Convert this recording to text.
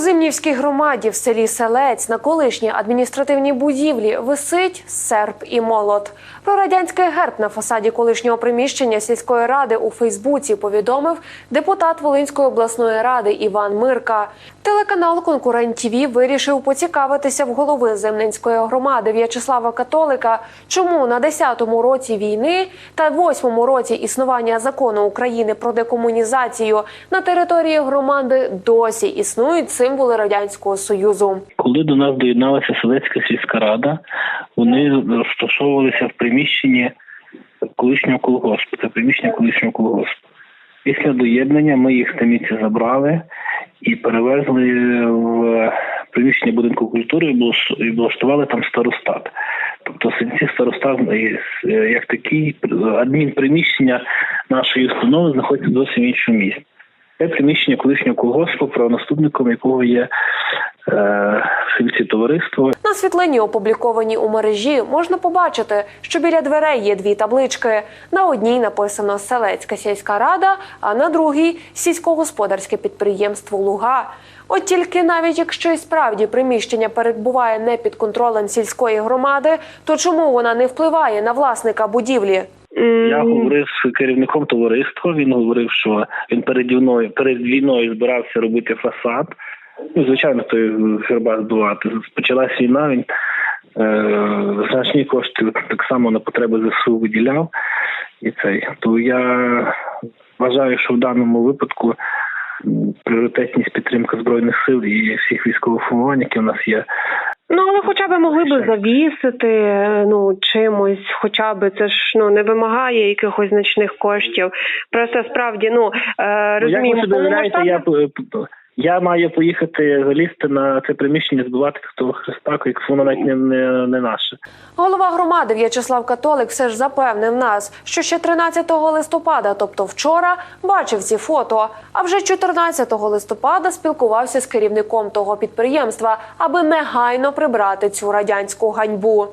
Зимнівській громаді в селі Селець на колишній адміністративній будівлі висить серп і молот. Про радянський герб на фасаді колишнього приміщення сільської ради у Фейсбуці повідомив депутат Волинської обласної ради Іван Мирка. Телеканал Конкурент ТІВІ вирішив поцікавитися в голови Земненської громади В'ячеслава Католика, чому на 10-му році війни та 8-му році існування закону України про декомунізацію на території громади досі існують символи радянського союзу. Коли до нас доєдналася Селецька сільська рада, вони розташовувалися в приміщенні колишнього колгоспу. Це приміщення колишнього колгоспу. Після доєднання ми їх самі забрали і перевезли в приміщення будинку культури і облаштували там старостат. Тобто сенці старостат е, як такі адмінприміщення нашої установи знаходяться зовсім в іншому місці. Це приміщення колишнього колгоспу, правонаступником якого є е, сільці товариство. На світлині, опублікованій у мережі, можна побачити, що біля дверей є дві таблички. На одній написано Селецька сільська рада, а на другій сільськогосподарське підприємство Луга. От тільки навіть якщо і справді приміщення перебуває не під контролем сільської громади, то чому вона не впливає на власника будівлі? Я говорив з керівником товариства. Він говорив, що він перед війною перед війною збирався робити фасад. Ну, звичайно, той герба збивати. Почалась війна. Він е, значні кошти так само на потреби ЗСУ виділяв. І цей то я вважаю, що в даному випадку пріоритетність підтримка збройних сил і всіх військових формувань, які у нас є, Ну, але хоча б могли би завісити ну чимось, хоча б це ж ну не вимагає якихось значних коштів. Просто справді, ну е, Ну, як ви собі я п- я маю поїхати залізти на це приміщення, збивати того Христа, як воно навіть не, не, не наше. Голова громади В'ячеслав Католик все ж запевнив нас, що ще 13 листопада, тобто вчора, бачив ці фото. А вже 14 листопада спілкувався з керівником того підприємства, аби негайно прибрати цю радянську ганьбу.